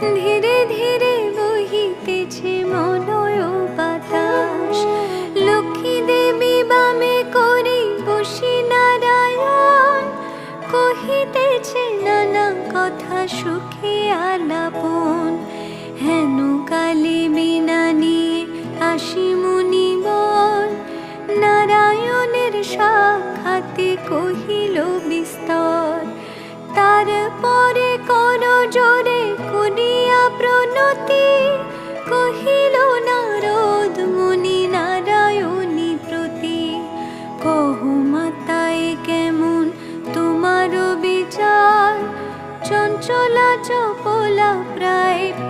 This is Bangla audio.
ধীরে ধীরে বহিতেছে মনয় বাতাস লক্ষ্মী দেবী বামে করি বসি নারায়ণ। কহিতেছে, নানা কথা সুখে আলাপন হেন কালে বিনা নিয়ে আসি মুনিবন নারায়ণের সাক্ষাতে কহিল, বিস্তর প্রণতি কহিল নারদ মুনি নারায়ণী প্রতি কহ মাতায় কেমন তোমার বিচার? চঞ্চলা চপলা প্রায়